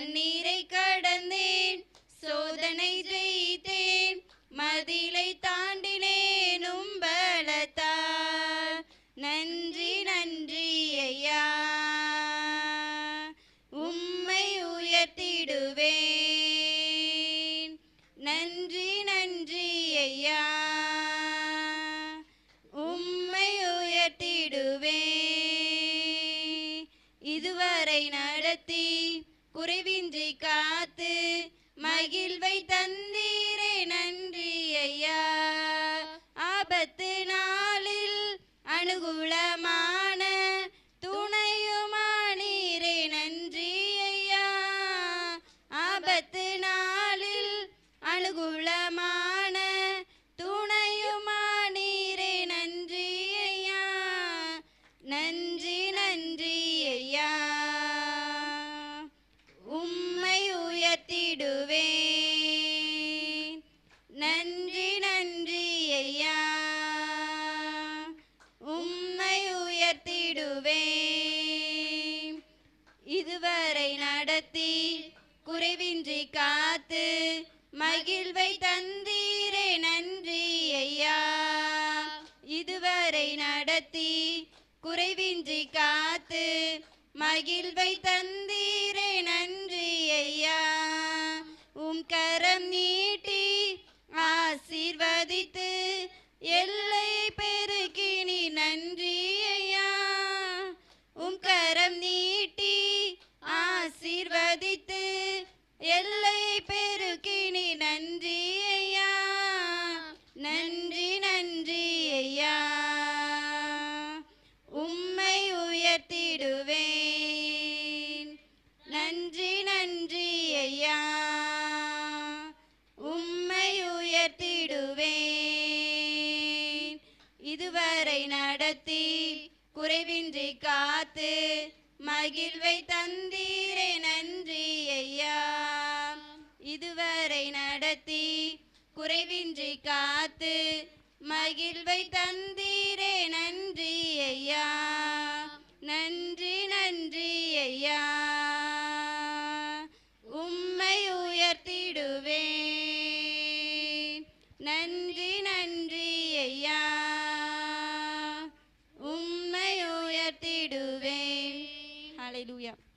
தண்ணீரை கடந்தேன் சோதனை ஜெயித்தேன் மதிலை தாண்டினேன் உம்பலத்தார் நன்றி நன்றி ஐயா. உம்மை உயர்த்திடுவேன். நன்றி நன்றி ஐயா. உம்மை உயர்த்திடுவேன். இதுவரை நடத்தி குறைவின்றி காத்து மகிழ்வை தந்தீரே நன்றி ஐயா. ஆபத்து நாளில் அனுகூலமான உயர்த்திடுவேன் நன்றி நன்றி ஐயா. உம்மை உயர்த்திடுவேன். இதுவரை நடத்தி குறைவின்றி காத்து மகிழ்வை தந்தீரே நன்றி ஐயா. இதுவரை நடத்தி குறைவின்றி காத்து மகிழ்வை தந்தீரே நன்றி கரம் நீட்டி ஆசீர்வதித்து எல்லை பெருக்கினி நன்றி ஐயா. உம் கரம் நீட்டி ஆசீர்வதித்து எல்லை பெருக்கினி நன்றி ஐயா. நன்றி நன்றி. நடத்தி குறைவின்றி காத்து மகிழ்வை தந்தீரே நன்றி ஐயா. இதுவரை நடத்தி குறைவின்றி காத்து மகிழ்வை தந்தீரே நன்றி ஐயா. நன்றி நன்றி ஐயா. உம்மை உயர்த்திடுவேன். நன்றி நன்றி உம்மை உயர்த்திடுவேன் ஹalleluya